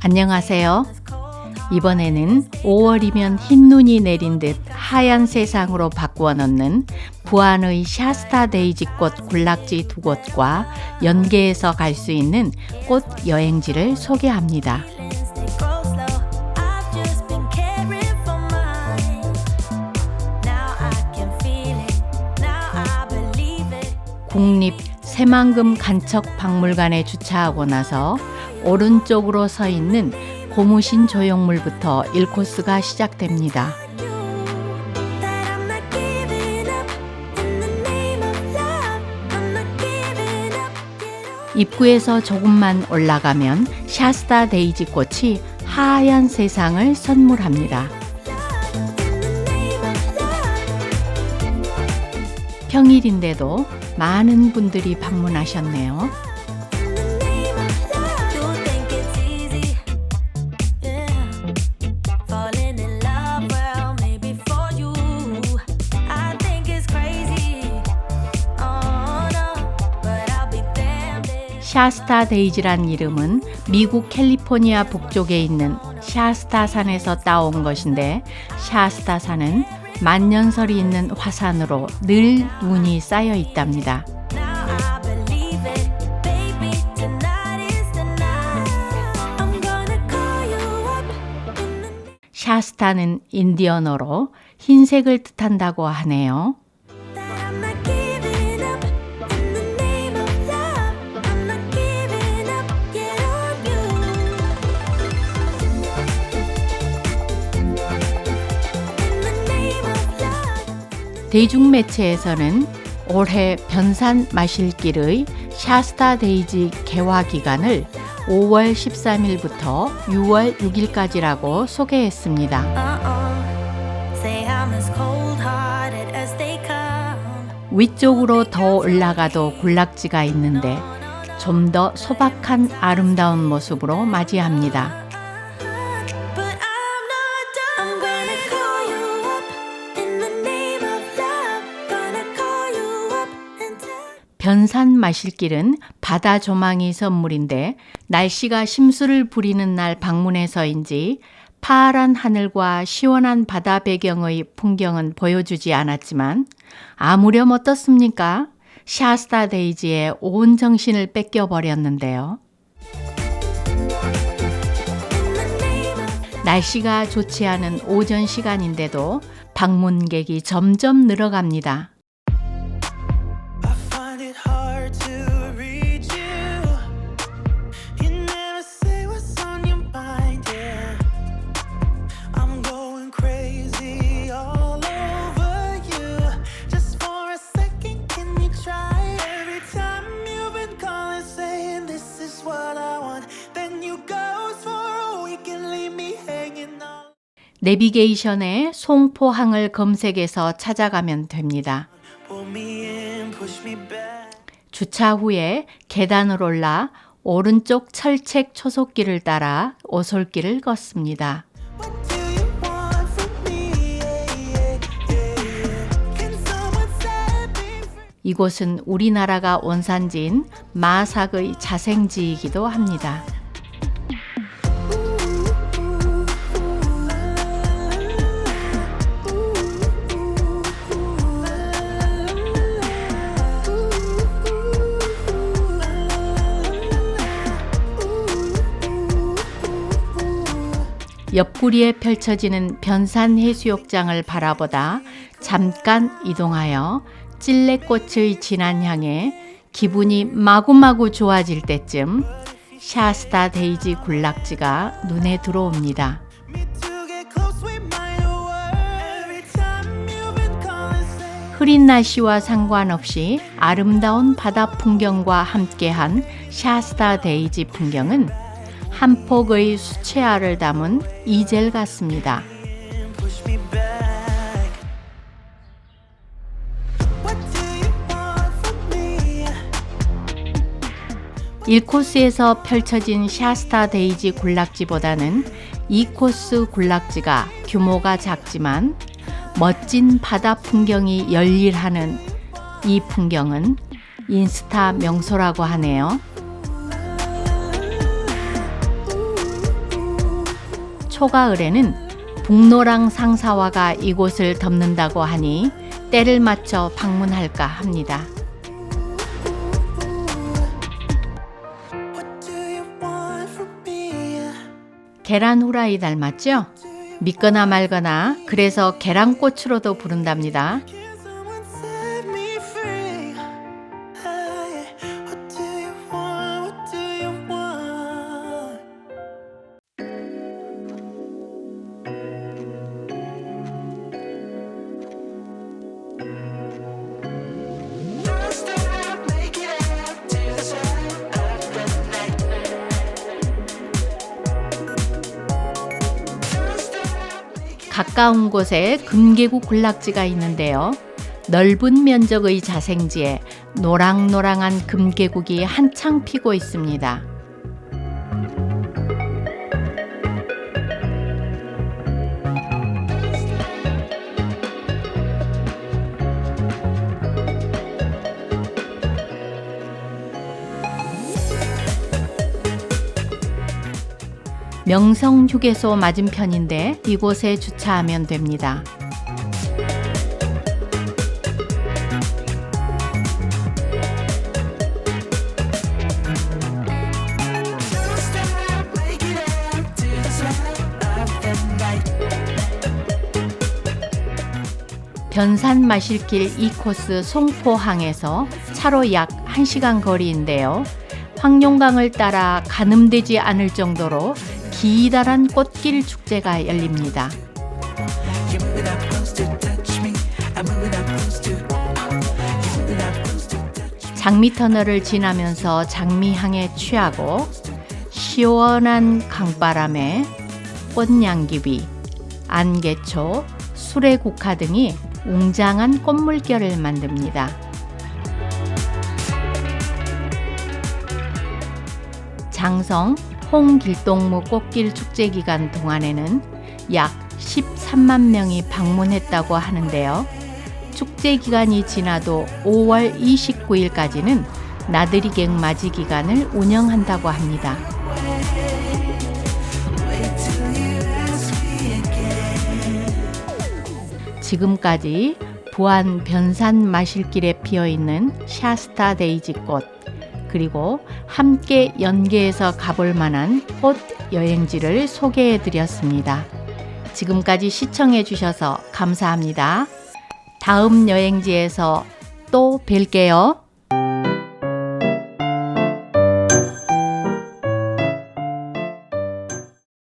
안녕하세요. 이번에는 5월이면 흰 눈이 내린 듯 하얀 세상으로 바꾸어 놓는 부안의 샤스타 데이지 꽃 군락지 두 곳과 연계해서 갈 수 있는 꽃 여행지를 소개합니다. 국립 새만금 간척 박물관에 주차하고 나서 오른쪽으로 서 있는 고무신 조형물부터 1코스가 시작됩니다. 입구에서 조금만 올라가면 샤스타 데이지 꽃이 하얀 세상을 선물합니다. 평일인데도 많은 분들이 방문하셨네요. Oh. 샤스타 데이지란 이름은 미국 캘리포니아 북쪽에 있는 샤스타 산에서 따온 것인데 샤스타 산은 만년설이 있는 화산으로 늘 눈이 쌓여 있답니다. 샤스타는 인디언어로 흰색을 뜻한다고 하네요. 대중매체에서는 올해 변산 마실길의 샤스타 데이지 개화 기간을 5월 13일부터 6월 6일까지라고 소개했습니다. 위쪽으로 더 올라가도 군락지가 있는데 좀 더 소박한 아름다운 모습으로 맞이합니다. 변산 마실길은 바다 조망이 선물인데 날씨가 심수를 부리는 날 방문해서인지 파란 하늘과 시원한 바다 배경의 풍경은 보여주지 않았지만 아무렴 어떻습니까? 샤스타 데이지의 온 정신을 뺏겨 버렸는데요. 날씨가 좋지 않은 오전 시간인데도 방문객이 점점 늘어갑니다. 내비게이션에 송포항을 검색해서 찾아가면 됩니다. 주차 후에 계단을 올라 오른쪽 철책 초속길을 따라 오솔길을 걷습니다. 이곳은 우리나라가 원산지인 마삭의 자생지이기도 합니다. 옆구리에 펼쳐지는 변산 해수욕장을 바라보다 잠깐 이동하여 찔레꽃의 진한 향에 기분이 마구마구 좋아질 때쯤 샤스타 데이지 군락지가 눈에 들어옵니다. 흐린 날씨와 상관없이 아름다운 바다 풍경과 함께한 샤스타 데이지 풍경은 한 폭의 수채화를 담은 이젤 같습니다. 1코스에서 펼쳐진 샤스타 데이지 군락지보다는 2코스 군락지가 규모가 작지만 멋진 바다 풍경이 열일하는 이 풍경은 인스타 명소라고 하네요. 초가을에는 북노랑 상사화가 이곳을 덮는다고 하니 때를 맞춰 방문할까 합니다. 계란 후라이 닮았죠? 믿거나 말거나 그래서 계란꽃으로도 부른답니다. 가까운 곳에 금계국 군락지가 있는데요. 넓은 면적의 자생지에 노랑노랑한 금계국이 한창 피고 있습니다. 명성 휴게소 맞은편인데 이곳에 주차하면 됩니다. 변산 마실길 2코스 송포항에서 차로 약 1시간 거리인데요. 황룡강을 따라 가늠되지 않을 정도로 기다란 꽃길 축제가 열립니다. 장미 터널을 지나면서 장미향에 취하고 시원한 강바람에 꽃향기비, 안개초, 수레국화 등이 웅장한 꽃물결을 만듭니다. 장성 홍길동무 꽃길 축제 기간 동안에는 약 13만 명이 방문했다고 하는데요. 축제 기간이 지나도 5월 29일까지는 나들이객 맞이 기간을 운영한다고 합니다. 지금까지 부안 변산 마실길에 피어 있는 샤스타 데이지 꽃 그리고 함께 연계해서 가볼 만한 꽃 여행지를 소개해 드렸습니다. 지금까지 시청해 주셔서 감사합니다. 다음 여행지에서 또 뵐게요.